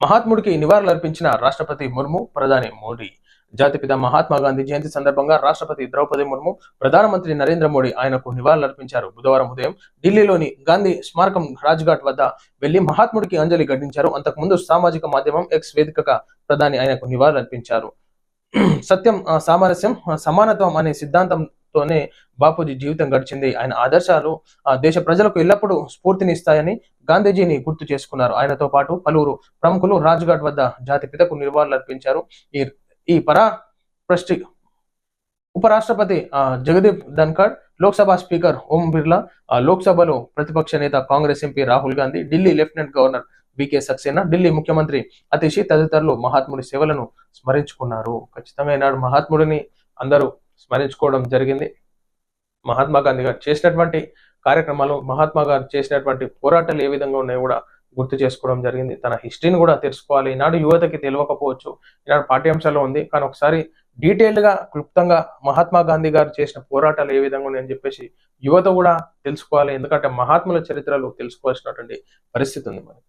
మహాత్ముడికి నివాళులర్పించిన రాష్ట్రపతి ముర్ము ప్రధాని మోడీ. జాతిపిత మహాత్మా గాంధీ జయంతి సందర్భంగా రాష్ట్రపతి ద్రౌపది ముర్ము ప్రధానమంత్రి నరేంద్ర మోడీ ఆయనకు నివాళులర్పించారు. బుధవారం ఉదయం ఢిల్లీలోని గాంధీ స్మారకం రాజ్ఘాట్ వద్ద వెళ్ళి మహాత్ముడికి అంజలి ఘటించారు. అంతకుముందు సామాజిక మాధ్యమం ఎక్స్ వేదికగా ప్రధాని ఆయనకు నివాళులర్పించారు. సత్యం సామరస్యం సమానత్వం అనే సిద్ధాంతం తోనే బాపూజీ జీవితం గడిచింది. ఆయన ఆదర్శాలు దేశ ప్రజలకు ఎల్లప్పుడూ స్ఫూర్తినిస్తాయని గాంధీజీని గుర్తు చేసుకున్నారు. ఆయనతో పాటు పలువురు ప్రముఖులు రాజ్ఘాట్ వద్ద జాతిపితకు నివాళులర్పించారు ఈ ఈ పరా ప్రస్టి ఉపరాష్ట్రపతి ఆ, జగదీప్ ధన్ఖడ్ లోక్సభ స్పీకర్ ఓం బిర్లా లోక్సభలో ప్రతిపక్ష నేత Congress MP Rahul Gandhi Delhi lieutenant governor VK Saxena Delhi ముఖ్యమంత్రి అతిషి తదితరులు మహాత్ముడి సేవలను స్మరించుకున్నారు. ఖచ్చితంగా ఈనాడు మహాత్ముడిని అందరూ స్మరించుకోవడం జరిగింది. మహాత్మా గాంధీ గారు చేసినటువంటి కార్యక్రమాలు మహాత్మా గారు చేసినటువంటి పోరాటాలు ఏ విధంగా ఉన్నాయో కూడా గుర్తు చేసుకోవడం జరిగింది. తన హిస్టరీని కూడా తెలుసుకోవాలి. ఈనాడు యువతకి తెలియకపోవచ్చు. ఈనాడు పాఠ్యాంశాల్లో ఉంది. కానీ ఒకసారి డీటెయిల్డ్గా క్లుప్తంగా మహాత్మా గాంధీ గారు చేసిన పోరాటాలు ఏ విధంగా ఉన్నాయని చెప్పేసి యువత కూడా తెలుసుకోవాలి. ఎందుకంటే మహాత్ముల చరిత్రలు తెలుసుకోవాల్సినటువంటి పరిస్థితి ఉంది మరి.